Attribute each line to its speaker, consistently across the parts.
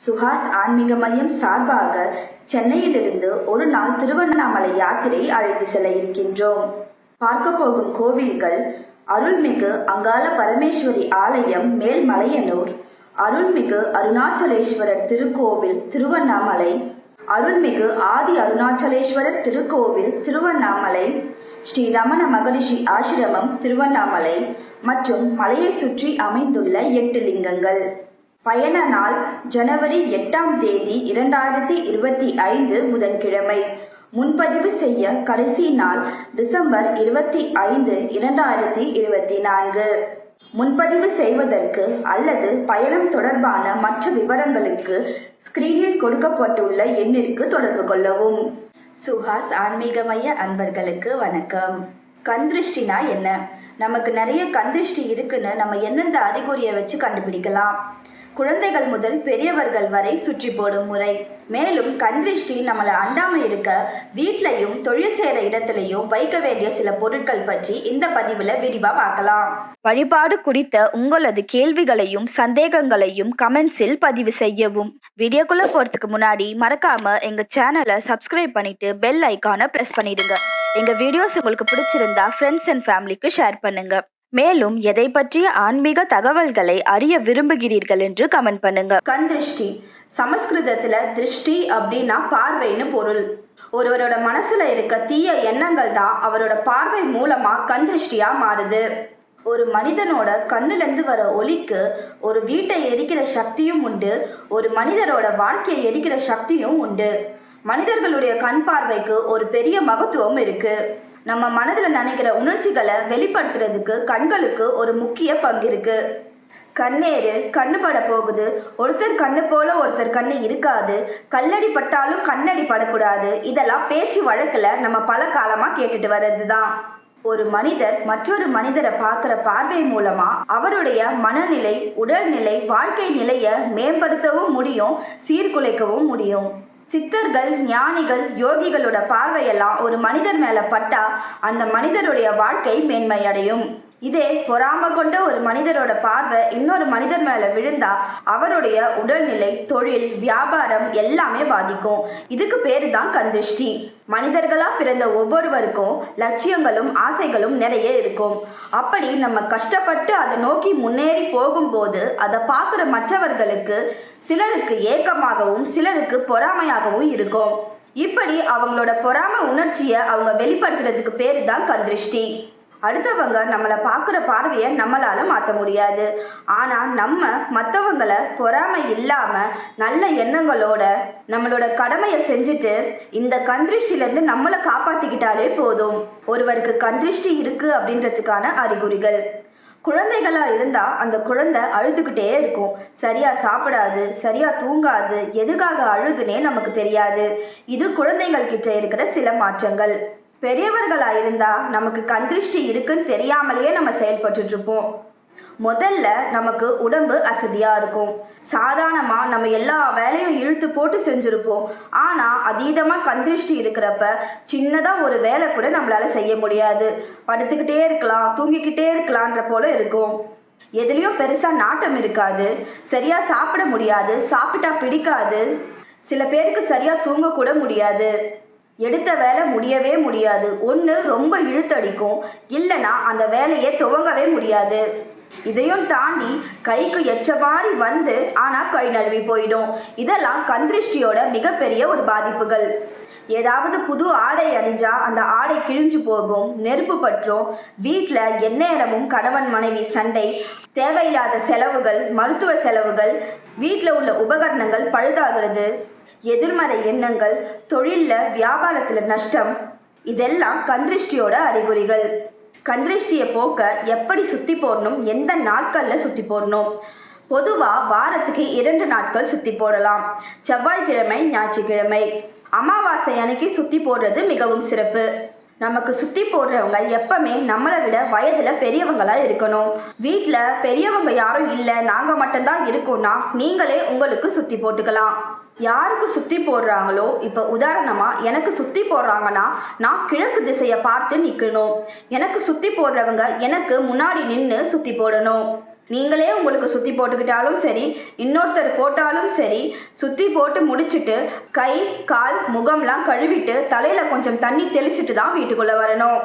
Speaker 1: சுஹாஸ் ஆன்மீக மையம் சார்பாக சென்னையிலிருந்து ஒரு நாள் திருவண்ணாமலை யாத்திரை அழைத்து செல்ல இருக்கின்றோம். பார்க்க போகும் கோவில்கள் அருள்மிகு அங்காள பரமேஸ்வரி ஆலயம் மேல்மலையனூர் அருள்மிகு அருணாச்சலேஸ்வரர் திருக்கோவில் திருவண்ணாமலை அருள்மிகு ஆதி அருணாச்சலேஸ்வரர் திருக்கோவில் திருவண்ணாமலை ஸ்ரீ ரமண மகரிஷி ஆசிரமம் திருவண்ணாமலை மற்றும் மலையை சுற்றி அமைந்துள்ள எட்டு லிங்கங்கள். பயண நாள் ஜனவரி எட்டாம் தேதி இரண்டாயிரத்தி இருபத்தி ஐந்து புதன்கிழமை. முன்பதிவு செய்ய கடைசி நாள் டிசம்பர் இருபத்தி ஐந்து இரண்டாயிரத்தி இருபத்தி நான்கு. முன்பதிவு செய்வதற்கு அல்லது பயணம் தொடர்பான மற்ற விவரங்களுக்கு ஸ்கிரீனில் கொடுக்கப்பட்டுள்ள எண்ணிற்கு தொடர்பு கொள்ளவும். சுஹாஸ் ஆன்மீக மைய அன்பர்களுக்கு வணக்கம். கந்திருஷ்டினா என்ன? நமக்கு நிறைய கந்திருஷ்டி இருக்குன்னு நம்ம எந்தெந்த அறிகுறியை வச்சு கண்டுபிடிக்கலாம்? குழந்தைகள் முதல் பெரியவர்கள் வரை சுற்றி போடும் முறை. மேலும் கந்திருஷ்டி நம்மளை அண்டாம இருக்க வீட்லையும் தொழில் செய்யற இடத்துலையும் வைக்க வேண்டிய சில பொருட்கள் பற்றி இந்த பதிவுல விரிவா பார்க்கலாம். வழிபாடு குறித்த உங்களது கேள்விகளையும் சந்தேகங்களையும் கமெண்ட்ஸில் பதிவு செய்யவும். வீடியோக்குள்ள போறதுக்கு முன்னாடி மறக்காம எங்க சேனலை சப்ஸ்கிரைப் பண்ணிட்டு பெல் ஐக்கானை பிரஸ் பண்ணிடுங்க. எங்க வீடியோஸ் உங்களுக்கு பிடிச்சிருந்தா ஃப்ரெண்ட்ஸ் அண்ட் ஃபேமிலிக்கு ஷேர் பண்ணுங்க. மேலும் எதை பற்றிய ஆன்மீக தகவல்களை அறிய விரும்புகிறீர்கள் என்று கமெண்ட் பண்ணுங்க. கண் திருஷ்டி. சமஸ்கிருதத்துல திருஷ்டி அப்படின்னா பார்வைன்னு பொருள். ஒருவரோட மனசுல இருக்க தீய எண்ணங்கள் தான் அவரோட பார்வை மூலமா கண் திருஷ்டியா மாறுது. ஒரு மனிதனோட கண்ணுலேருந்து வர ஒளிக்கு ஒரு வீட்டை எரிக்கிற சக்தியும் உண்டு. ஒரு மனிதரோட வாழ்க்கையை எரிக்கிற சக்தியும் உண்டு. மனிதர்களுடைய கண் பார்வைக்கு ஒரு பெரிய மகத்துவம் இருக்குது நம்ம மனதில் நினைக்கிற உணர்ச்சிகளை வெளிப்படுத்துறதுக்கு கண்களுக்கு ஒரு முக்கிய பங்கு இருக்கு. கண்ணேறு கண்ணு பட போகுது. ஒருத்தர் கண்ணு போல ஒருத்தர் கண்ணு இருக்காது. கல்லடி பட்டாலும் கண்ணடி படக்கூடாது. இதெல்லாம் பேச்சு வழக்கில் நம்ம பல காலமாக கேட்டுட்டு வர்றது தான் ஒரு மனிதர் மற்றொரு மனிதரை பார்க்குற பார்வை மூலமா அவருடைய மனநிலை உடல்நிலை வாழ்க்கை நிலையை மேம்படுத்தவும் முடியும் சீர்குலைக்கவும் முடியும். சித்தர்கள் ஞானிகள் யோகிகளோட பார்வையெல்லாம் ஒரு மனிதர் மேலே பட்டா அந்த மனிதருடைய வாழ்க்கை மேன்மையடையும். இதே பொறாம கொண்ட ஒரு மனிதரோட பார்வை இன்னொரு மனிதர் மேலே விழுந்தா அவருடைய உடல்நிலை தொழில் வியாபாரம் எல்லாமே பாதிக்கும். இதுக்கு பேரு தான் கந்திருஷ்டி மனிதர்களா பிறந்த ஒவ்வொருவருக்கும் லட்சியங்களும் ஆசைகளும் நிறைய இருக்கும். அப்படி நம்ம கஷ்டப்பட்டு அதை நோக்கி முன்னேறி போகும்போது அதை பார்க்குற மற்றவர்களுக்கு சிலருக்கு ஏக்கமாகவும் சிலருக்கு பொறாமையாகவும் இருக்கும். இப்படி அவங்களோட பொறாமை உணர்ச்சியை அவங்க வெளிப்படுத்துறதுக்கு பேரு தான் கந்திருஷ்டி. அடுத்தவங்க நம்மளை பார்க்குற பார்வையை நம்மளால் மாற்ற முடியாது. ஆனால் நம்ம மற்றவங்களை பொறாமை இல்லாமல் நல்ல எண்ணங்களோட நம்மளோட கடமையை செஞ்சுட்டு இந்த கந்திருஷ்டிலேருந்து நம்மளை காப்பாற்றிக்கிட்டாலே போதும். ஒருவருக்கு கந்திருஷ்டி இருக்குது அப்படின்றதுக்கான அறிகுறிகள். குழந்தைகளாக இருந்தால் அந்த குழந்தை அழுதுகிட்டே இருக்கும். சரியாக சாப்பிடாது சரியாக தூங்காது எதுக்காக அழுதுனே நமக்கு தெரியாது. இது குழந்தைகள் கிட்ட இருக்கிற சில மாற்றங்கள். பெரியவர்களாக இருந்தால் நமக்கு கந்திருஷ்டி இருக்குன்னு தெரியாமலேயே நம்ம செயல்பட்டுட்ருப்போம் முதல்ல நமக்கு உடம்பு அசதியாக இருக்கும். சாதாரணமாக நம்ம எல்லா வேலையும் இழுத்து போட்டு செஞ்சுருப்போம். ஆனால் அதீதமாக கந்திருஷ்டி இருக்கிறப்ப சின்னதாக ஒரு வேலை கூட நம்மளால் செய்ய முடியாது. படுத்துக்கிட்டே இருக்கலாம் தூங்கிக்கிட்டே இருக்கலான்ற போல இருக்கும். எதுலேயும் பெருசாக நாட்டம் இருக்காது. சரியாக சாப்பிட முடியாது. சாப்பிட்டா பிடிக்காது. சில பேருக்கு சரியாக தூங்கக்கூட முடியாது. எடுத்த வேலை முடியவே முடியாது. ஒன்று ரொம்ப இழுத்தடிக்கும். இல்லைன்னா அந்த வேலையை துவங்கவே முடியாது. இதையும் தாண்டி கைக்கு எச்சவாரி வந்து ஆனால் கை நழுவி போயிடும். இதெல்லாம் கந்திருஷ்டியோட மிகப்பெரிய ஒரு பாதிப்புகள். ஏதாவது புது ஆடை அணிஞ்சா அந்த ஆடை கிழிஞ்சு போகும். நெருப்பு பற்றும். வீட்டில் எந்நேரமும் கணவன் மனைவி சண்டை தேவையில்லாத செலவுகள் மருத்துவ செலவுகள் வீட்டில் உள்ள உபகரணங்கள் பழுதாகிறது. எதிர்மறை எண்ணங்கள் தொழிலில் வியாபாரத்தில் நஷ்டம். இதெல்லாம் கந்திருஷ்டியோட அறிகுறிகள். கந்திருஷ்டியை போக்க எப்படி சுற்றி போடணும்? எந்த நாட்களில் சுற்றி போடணும்? பொதுவாக வாரத்துக்கு இரண்டு நாட்கள் சுற்றி போடலாம். செவ்வாய்க்கிழமை ஞாயிற்றுக்கிழமை. அமாவாசை அன்னைக்கு சுற்றி போடுறது மிகவும் சிறப்பு. நமக்கு சுற்றி போடுறவங்க எப்பவுமே நம்மளை விட வயதில் பெரியவங்களாக இருக்கணும். வீட்டில் பெரியவங்க யாரும் இல்லை நாங்கள் மட்டும்தான் இருக்கோம்னா நீங்களே உங்களுக்கு சுற்றி போட்டுக்கலாம். யாருக்கு சுற்றி போடுறாங்களோ இப்போ உதாரணமாக எனக்கு சுற்றி போடுறாங்கன்னா நான் கிழக்கு திசையை பார்த்து நிற்கணும் எனக்கு சுற்றி போடுறவங்க எனக்கு முன்னாடி நின்று சுற்றி போடணும். நீங்களே உங்களுக்கு சுற்றி போட்டுக்கிட்டாலும் சரி இன்னொருத்தர் போட்டாலும் சரி சுற்றி போட்டு முடிச்சுட்டு கை கால் முகம்லாம் கழுவிட்டு தலையில் கொஞ்சம் தண்ணி தெளிச்சிட்டு தான் வீட்டுக்குள்ளே வரணும்.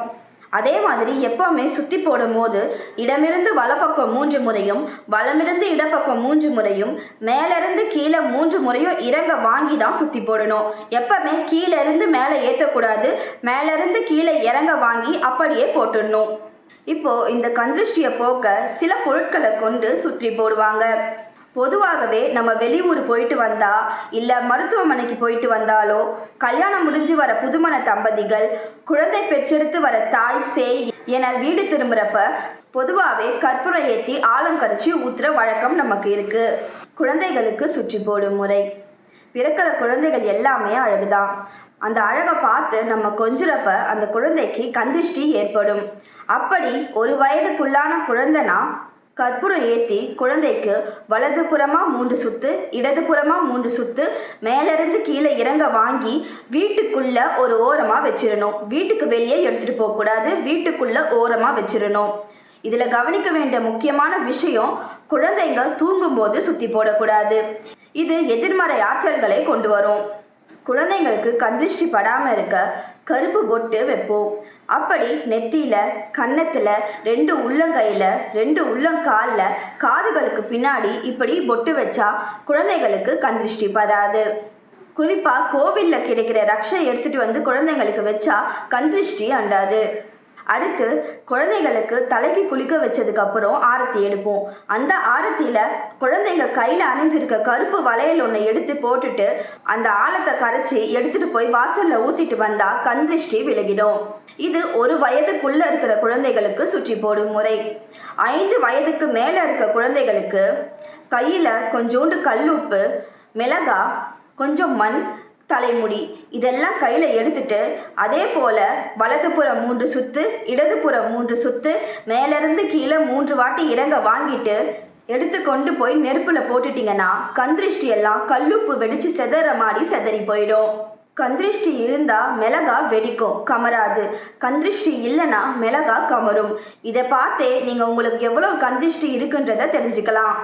Speaker 1: அதே மாதிரி எப்பவுமே சுற்றி போடும் போது இடமிருந்து வலப்பக்கம் மூன்று முறையும் வலமிருந்து இடப்பக்கம் மூன்று முறையும் மேலிருந்து கீழே மூன்று முறையும் இறங்க வாங்கி தான் சுற்றி போடணும். எப்பவுமே கீழே இருந்து மேலே ஏற்றக்கூடாது மேலேருந்து கீழே இறங்க வாங்கி அப்படியே போட்டுடணும். இப்போ இந்த கந்திருஷ்டியை போக்க சில பொருட்களை கொண்டு சுற்றி போடுவாங்க. பொதுவாகவே நம்ம வெளியூர் போயிட்டு வந்தா இல்லை மருத்துவமனைக்கு போயிட்டு வந்தாலோ கல்யாணம் முடிஞ்சு வர புதுமண தம்பதிகள் குழந்தை பெற்றெடுத்து வர தாய் சேய் என வீடு திரும்புறப்ப பொதுவாகவே கற்பூரம் ஏற்றி ஆலங்கரிச்சு ஊத்துற வழக்கம் நமக்கு இருக்கு. குழந்தைகளுக்கு சுற்றி போடும் முறை. பிறக்கிற குழந்தைகள் எல்லாமே அழகுதான். அந்த அழகை பார்த்து நம்ம கொஞ்சிறப்ப அந்த குழந்தைக்கு கந்திஷ்டி ஏற்படும். அப்படி ஒரு வயதுக்குள்ளான குழந்தைனா கற்பூரம் ஏற்றி குழந்தைக்கு வலது புறமாக மூன்று சுத்து இடதுபுறமா மூன்று சுத்து மேலேருந்து கீழே இறங்க வாங்கி வீட்டுக்குள்ளே ஒரு ஓரமாக வச்சிடணும். வீட்டுக்கு வெளியே எடுத்துகிட்டு போகக்கூடாது வீட்டுக்குள்ளே ஓரமாக வச்சிடணும். இதில் கவனிக்க வேண்டிய முக்கியமான விஷயம் குழந்தைங்க தூங்கும்போது சுற்றி போடக்கூடாது இது எதிர்மறை ஆற்றல்களை கொண்டு வரும். குழந்தைங்களுக்கு கந்திருஷ்டி படாமல் இருக்க கருப்பு பொட்டு வைப்போம். அப்படி நெத்தியில் கன்னத்தில் ரெண்டு உள்ளங்கையில் ரெண்டு உள்ளங்காலில் காதுகளுக்கு பின்னாடி இப்படி பொட்டு வச்சா குழந்தைகளுக்கு கந்திருஷ்டி படாது. குறிப்பாக கோவில்ல கிடைக்கிற ரக்ஷை எடுத்துகிட்டு வந்து குழந்தைங்களுக்கு வச்சா கந்திருஷ்டி அண்டாது. அடுத்து குழந்தைகளுக்கு தலைக்கு குளிக்க வச்சதுக்கு அப்புறம் ஆரத்தி எடுப்போம். அந்த ஆரத்தியில குழந்தைங்க கையில அணிஞ்சிருக்க கருப்பு வளையல் ஒன்று எடுத்து போட்டுட்டு அந்த ஆழத்தை கரைச்சி எடுத்துட்டு போய் வாசல்ல ஊத்திட்டு வந்தா கந்திருஷ்டி விலகிடும். இது ஒரு வயதுக்குள்ள இருக்கிற குழந்தைகளுக்கு சுற்றி போடும் முறை. ஐந்து வயதுக்கு மேல இருக்க குழந்தைகளுக்கு கையில கொஞ்சோண்டு கல்லுப்பு மிளகா கொஞ்சம் மண் தலைமுடி. இதெல்லாம் கையில் எடுத்துட்டு அதே போல் வலதுபுறம் மூன்று சுத்து இடதுபுறம் மூன்று சுத்து மேலேருந்து கீழே மூன்று வாட்டி இறங்க வாங்கிட்டு எடுத்து கொண்டு போய் நெருப்பில் போட்டுட்டீங்கன்னா கந்திருஷ்டி எல்லாம் கல்லுப்பு வெடிச்சு செதற மாதிரி செதறி போயிடும். கந்திருஷ்டி இருந்தா மிளகா வெடிக்கும் கமராது. கந்திருஷ்டி இல்லைன்னா மிளகா கமரும். இதை பார்த்தே நீங்கள் உங்களுக்கு எவ்வளோ கந்திருஷ்டி இருக்குன்றதை தெரிஞ்சுக்கலாம்.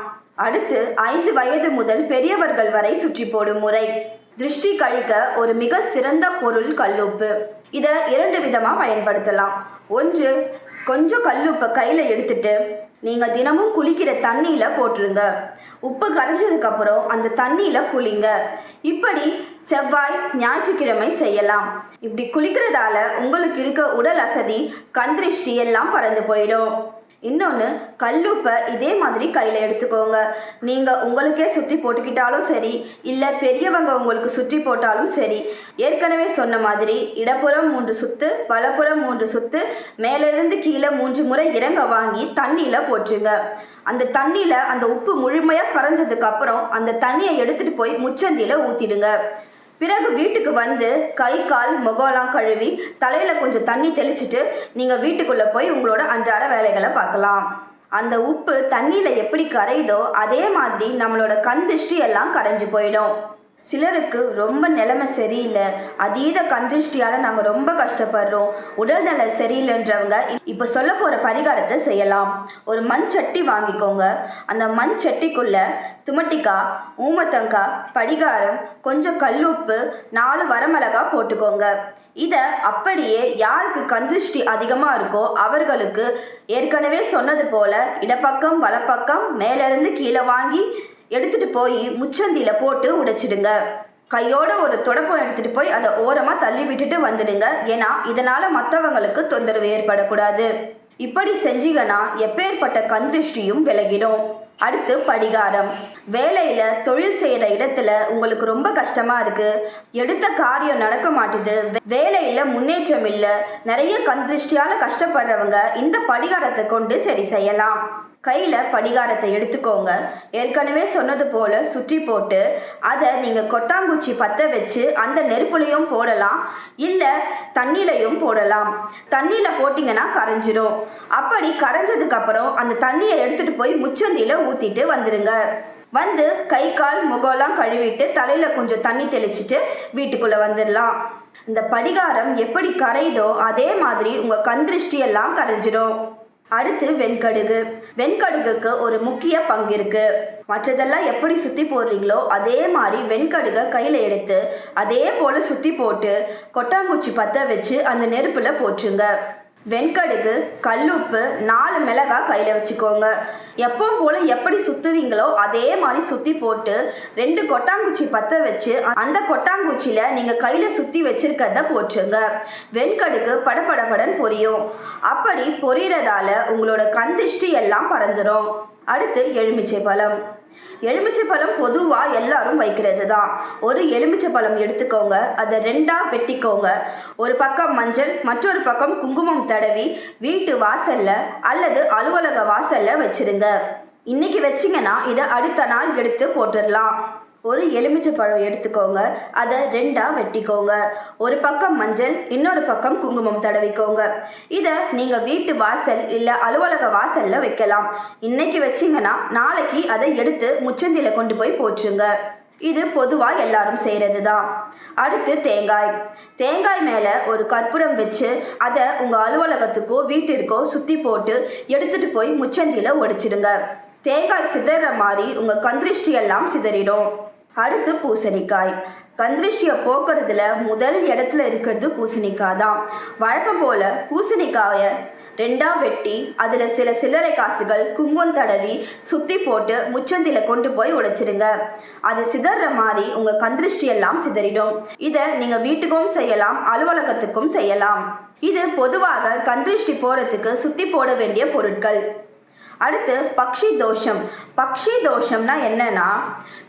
Speaker 1: அடுத்து ஐந்து வயது முதல் பெரியவர்கள் வரை சுற்றி போடும் முறை. திருஷ்டி கழிக்க ஒரு மிக சிறந்த பொருள் கல்லுப்பு. இதை இரண்டு விதமாக பயன்படுத்தலாம். ஒன்று கொஞ்சம் கல்லுப்பை கையில் எடுத்துட்டு நீங்கள் தினமும் குளிக்கிற தண்ணியில் போட்டுருங்க. உப்பு கரைஞ்சதுக்கப்புறம் அந்த தண்ணியில் குளிங்க. இப்படி செவ்வாய் ஞாயிற்றுக்கிழமை செய்யலாம். இப்படி குளிக்கிறதால உங்களுக்கு இருக்க உடல் அசதி கந்திருஷ்டி எல்லாம் பறந்து போயிடும். இன்னொன்று கல்லுப்பை இதே மாதிரி கையில் எடுத்துக்கோங்க. நீங்கள் உங்களுக்கே சுற்றி போட்டுக்கிட்டாலும் சரி இல்லை பெரியவங்க உங்களுக்கு சுற்றி போட்டாலும் சரி ஏற்கனவே சொன்ன மாதிரி இடப்புறம் மூன்று சுத்து வலப்புறம் மூன்று சுத்து மேலிருந்து கீழே மூன்று முறை இறங்க வாங்கி தண்ணியில் போட்டுருங்க அந்த தண்ணியில் அந்த உப்பு முழுமையாக கரைஞ்சதுக்கு அப்புறம் அந்த தண்ணியை எடுத்துகிட்டு போய் முச்சந்தியில் ஊற்றிடுங்க பிறகு வீட்டுக்கு வந்து கை கால் முகம்லாம் கழுவி தலையில் கொஞ்சம் தண்ணி தெளிச்சிட்டு நீங்கள் வீட்டுக்குள்ளே போய் உங்களோட அன்றாட வேலைகளை பார்க்கலாம். அந்த உப்பு தண்ணியில் எப்படி கரையுதோ அதே மாதிரி நம்மளோட கண் திருஷ்டி எல்லாம் கரைஞ்சு போயிடும். சிலருக்கு ரொம்ப நிலைமை சரியில்லை. அதீத கந்திருஷ்டியால் நாங்கள் ரொம்ப கஷ்டப்படுறோம். உடல்நல சரியில்லைன்றவங்க இப்போ சொல்ல போகிற பரிகாரத்தை செய்யலாம். ஒரு மண் சட்டி வாங்கிக்கோங்க. அந்த மண் சட்டிக்குள்ளே துமட்டிக்காய் ஊமத்தங்காய் படிகாரம் கொஞ்சம் கல்லுப்பு நாலு வரமிளகா போட்டுக்கோங்க. இதை அப்படியே யாருக்கு கந்திருஷ்டி அதிகமாக இருக்கோ அவர்களுக்கு ஏற்கனவே சொன்னது போல இடப்பக்கம் வலப்பக்கம் மேலேருந்து கீழே வாங்கி எடுத்துட்டு போய் முச்சந்தியில போட்டு உடைச்சிடுங்க. கையோட ஒரு தொடப்பம் எடுத்துட்டு போய் அதை ஓரமா தள்ளி விட்டுட்டு வந்துடுங்க. ஏன்னா இதனால மற்றவங்களுக்கு தொந்தரவு ஏற்படக்கூடாது. இப்படி செஞ்சீங்கன்னா எப்பேற்பட்ட கந்திருஷ்டியும் விலகிடும். அடுத்து படிகாரம். வேலையில தொழில் செய்யற இடத்துல உங்களுக்கு ரொம்ப கஷ்டமா இருக்கு. எடுத்த காரியம் நடக்க மாட்டுது. வே- வேலையில முன்னேற்றம் இல்லை. நிறைய கந்திருஷ்டியால கஷ்டப்படுறவங்க இந்த படிகாரத்தை கொண்டு சரி செய்யலாம். கையில படிகாரத்தை எடுத்துக்கோங்க. ஏற்கனவே சொன்னது போல சுற்றி போட்டு அதை நீங்க கொட்டாங்குச்சி பத்த வச்சு அந்த நெருப்புலையும் போடலாம். இல்ல தண்ணிலையும் போடலாம். தண்ணியில போட்டிங்கன்னா கரைஞ்சிடும் அப்படி கரைஞ்சதுக்கு அப்புறம் அந்த தண்ணியை எடுத்துட்டு போய் முச்சந்தியில ஊத்திட்டு வந்துடுங்க வந்து கை கால் முகம்லாம் கழுவிட்டு தலையில கொஞ்சம் தண்ணி தெளிச்சிட்டு வீட்டுக்குள்ள வந்துடலாம் இந்த படிகாரம் எப்படி கரையுதோ அதே மாதிரி உங்க கந்திருஷ்டி எல்லாம் கரைஞ்சிடும். அடுத்து வெண்கடுகு. வெண்கடுகுக்கு ஒரு முக்கிய பங்கு இருக்கு. மற்றதெல்லாம் எப்படி சுத்தி போடுறீங்களோ அதே மாதிரி வெண்கடுகை கையில் எடுத்து அதே போல சுத்தி போட்டு கொட்டாங்குச்சி பற்ற வச்சு அந்த நெருப்புல போட்டுருங்க வெண்கடுகு கல்லுப்பு நாலு மிளகாய் கையில் வச்சுக்கோங்க. எப்பவும் போல் எப்படி சுற்றுவீங்களோ அதே மாதிரி சுற்றி போட்டு ரெண்டு கொட்டாங்குச்சி பற்ற வச்சு அந்த கொட்டாங்குச்சியில் நீங்கள் கையில் சுற்றி வச்சுருக்கிறத போட்டுருங்க வெண்கடுகு படபடபடன் பொரியும். அப்படி பொரியறதால உங்களோட கண் திருஷ்டி எல்லாம் பறந்துடும் அடுத்து எலுமிச்சை பழம். எலுமிச்சை பழம் பொதுவாக எல்லாரும் வைக்கிறது தான் ஒரு எலுமிச்சை பழம் எடுத்துக்கோங்க அதை ரெண்டாக வெட்டிக்கோங்க. ஒரு பக்கம் மஞ்சள் மற்றொரு பக்கம் குங்குமம் தடவி வீட்டு வாசல்ல அல்லது அலுவலக வாசல்ல வச்சிருங்க. இன்னைக்கு வச்சிங்கன்னா இதை அடுத்த நாள் எடுத்து போட்டுடலாம். ஒரு எலுமிச்சை பழம் எடுத்துக்கோங்க. அதை ரெண்டாக வெட்டிக்கோங்க. ஒரு பக்கம் மஞ்சள் இன்னொரு பக்கம் குங்குமம் தடவிக்கோங்க. இதை நீங்கள் வீட்டு வாசல் இல்லை அலுவலக வாசலில் வைக்கலாம். இன்னைக்கு வச்சிங்கன்னா நாளைக்கு அதை எடுத்து முச்சந்தியில் கொண்டு போய் போச்சுங்க இது பொதுவாக எல்லாரும் செய்கிறது தான் அடுத்து தேங்காய். தேங்காய் மேலே ஒரு கற்பூரம் வச்சு அதை உங்கள் அலுவலகத்துக்கோ வீட்டிற்கோ சுற்றி போட்டு எடுத்துகிட்டு போய் முச்சந்தியில் ஒடிச்சிடுங்க. தேங்காய் சிதற மாதிரி உங்கள் கந்திருஷ்டி எல்லாம் சிதறிடும். அடுத்து பூசணிக்காய். கந்திருஷ்டியை போக்குறதுல முதல் இடத்துல இருக்கிறது பூசணிக்காய் தான் வழக்கம் போல் பூசணிக்காயை ரெண்டா வெட்டி அதில் சில சில்லறை காசுகள் குங்குமம் தடவி சுற்றி போட்டு முச்சந்தியில் கொண்டு போய் உடைச்சிடுங்க. அது சிதற மாதிரி உங்கள் கந்திருஷ்டி எல்லாம் சிதறிடும். இதை நீங்கள் வீட்டுக்கும் செய்யலாம் அலுவலகத்துக்கும் செய்யலாம். இது பொதுவாக கந்திருஷ்டி போகிறதுக்கு சுற்றி போட வேண்டிய பொருட்கள். அடுத்து பக்ஷி தோஷம். பக்ஷி தோஷம்னா என்னன்னா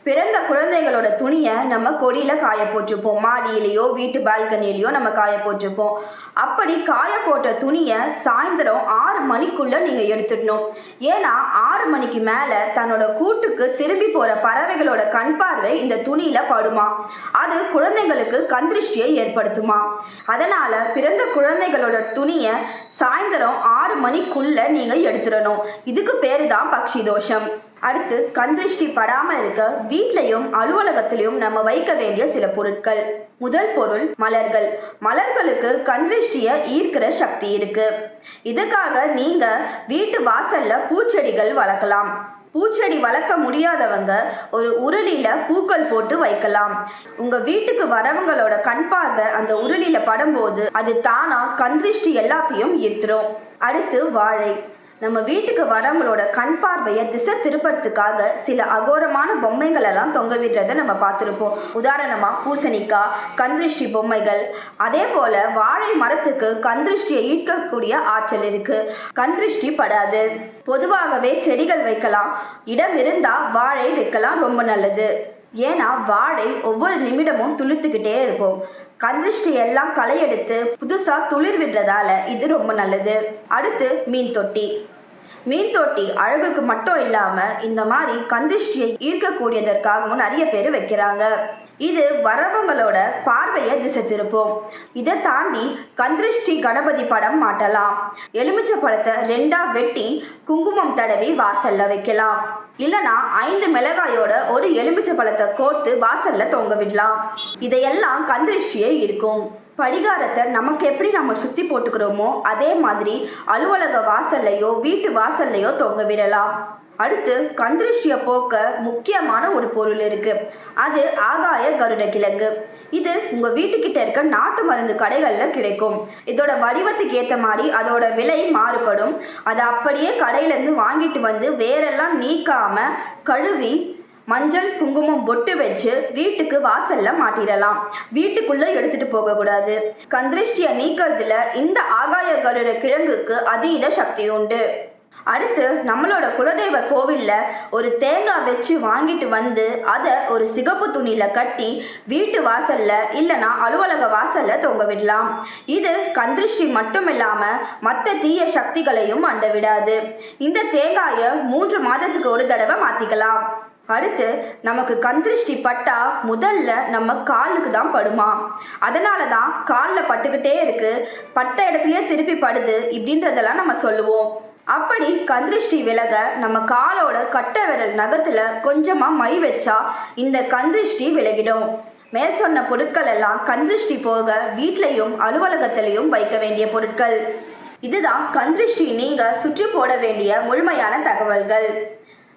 Speaker 1: பிறந்த குழந்தைகளோட துணியை நம்ம கொடியில் காய போட்டிருப்போம். மாடியிலேயோ வீட்டு பால்கனிலேயோ நம்ம காய போட்டிருப்போம். அப்படி காய போட்ட துணியை சாயந்தரம் ஆறு மணிக்குள்ளே நீங்கள் எடுத்துடணும். ஏன்னா ஆறு மணிக்கு மேலே தன்னோட கூட்டுக்கு திரும்பி போகிற பறவைகளோட கண் பார்வை இந்த துணியில் படுமா? அது குழந்தைகளுக்கு கந்திருஷ்டியை ஏற்படுத்துமா? அதனால் பிறந்த குழந்தைகளோட துணியை சாயந்தரம் ஆறு மணிக்குள்ளே நீங்கள் எடுத்துடணும். இதுக்கு பேர் தான் பக்ஷி தோஷம். அடுத்து கந்திருஷ்டி படாமல் இருக்க வீட்லையும் அலுவலகத்திலையும் நம்ம வைக்க வேண்டிய சில பொருட்கள். முதல் பொருள் மலர்கள். மலர்களுக்கு கந்திருஷ்டியை ஈர்க்கிற சக்தி இருக்கு. இதுக்காக நீங்க வீட்டு வாசல்ல பூச்செடிகள் வளர்க்கலாம். பூச்செடி வளர்க்க முடியாதவங்க ஒரு உருளியில பூக்கள் போட்டு வைக்கலாம். உங்க வீட்டுக்கு வரவங்களோட கண் பார்வை அந்த உருளியில படும்போது அது தானா கந்திருஷ்டி எல்லாத்தையும் ஈர்த்துரும். அடுத்து வாழை. நம்ம வீட்டுக்கு வரவங்களோட கண் பார்வையை திசை திருப்பறதுக்காக சில அகோரமான பொம்மைகள் எல்லாம் தொங்க விடுறத நம்ம பார்த்துருப்போம். உதாரணமாக பூசணிக்காய் கந்திருஷ்டி பொம்மைகள். அதே போல் வாழை மரத்துக்கு கந்திருஷ்டியை ஈர்க்கக்கூடிய ஆற்றல் இருக்கு. கந்திருஷ்டி படாது. பொதுவாகவே செடிகள் வைக்கலாம். இடம் இருந்தால் வாழை வைக்கலாம் ரொம்ப நல்லது. ஏன்னா வாழை ஒவ்வொரு நிமிடமும் துளித்துக்கிட்டே இருக்கும். கந்திருஷ்டி எல்லாம் களை எடுத்து புதுசாக துளிர் விடுறதால இது ரொம்ப நல்லது. அடுத்து மீன் தொட்டி. மீன் தொட்டி அழகுக்கு மட்டும் இல்லாமல் இந்த மாதிரி கந்திஷ்டியை ஈர்க்கக்கூடியதற்காகவும் நிறைய பேர் வைக்கிறாங்க. இது வரவங்களோட பார்வையை திசை திருப்பும். இதை தாண்டி கந்திருஷ்டி கணபதி படம் மாட்டலாம். எலுமிச்சை பழத்தை ரெண்டா வெட்டி குங்குமம் தடவி வாசல்ல வைக்கலாம். இல்லனா ஐந்து மிளகாயோட ஒரு எலுமிச்சை பழத்தை கோர்த்து வாசல்ல தொங்க விடலாம். இதையெல்லாம் கந்திருஷ்டியே இருக்கும் படிகாரத்தை நமக்கு எப்படி நம்ம சுற்றி போட்டுக்கிறோமோ அதே மாதிரி அலுவலக வாசல்லையோ வீட்டு வாசல்லையோ தொங்க விடலாம். அடுத்து கந்திருஷ்டிய போக்க முக்கியமான ஒரு பொருள் இருக்கு. அது ஆகாய கருட கிழங்கு. இது உங்கள் வீட்டுக்கிட்ட இருக்க நாட்டு மருந்து கடைகளில் கிடைக்கும். இதோட வடிவத்துக்கு ஏற்ற மாதிரி அதோட விலை மாறுபடும். அதை அப்படியே கடையிலேருந்து வாங்கிட்டு வந்து வேரெல்லாம் நீக்காம கழுவி மஞ்சள் குங்குமம் பொட்டு வச்சு வீட்டுக்கு வாசல்ல மாட்டிடலாம். வீட்டுக்குள்ள எடுத்துட்டு போக கூடாது கந்திருஷ்டியை நீக்கிறதுல இந்த ஆகாய கருட கிழங்குக்கு அதீத சக்தி உண்டு. அடுத்து நம்மளோட குலதெய்வ கோவில்ல ஒரு தேங்காய் வச்சு வாங்கிட்டு வந்து அதை ஒரு சிகப்பு துணியில கட்டி வீட்டு வாசல்ல இல்லனா அலுவலக வாசல்ல தொங்க விடலாம். இது கந்திருஷ்டி மட்டும் இல்லாம மற்ற தீய சக்திகளையும் அண்ட விடாது. இந்த தேங்காயை மூன்று மாதத்துக்கு ஒரு தடவை மாத்திக்கலாம். அடுத்து நமக்கு கந்திருஷ்டி பட்டா முதல்ல நம்ம காலுக்கு தான் படுமா. அதனால தான் காலில் பட்டுக்கிட்டே இருக்கு. பட்ட இடத்துலயே திருப்பி படுது இப்படின்றதெல்லாம் நம்ம சொல்லுவோம். அப்படி கந்திருஷ்டி விலக நம்ம காலோட கட்ட விரல் நகத்துல கொஞ்சமா மை வச்சா இந்த கந்திருஷ்டி விலகிடும். மேல் சொன்ன பொருட்கள் எல்லாம் கந்திருஷ்டி போக வீட்லையும் அலுவலகத்திலையும் வைக்க வேண்டிய பொருட்கள். இதுதான் கந்திருஷ்டி நீங்க சுற்றி போட வேண்டிய முழுமையான தகவல்கள்.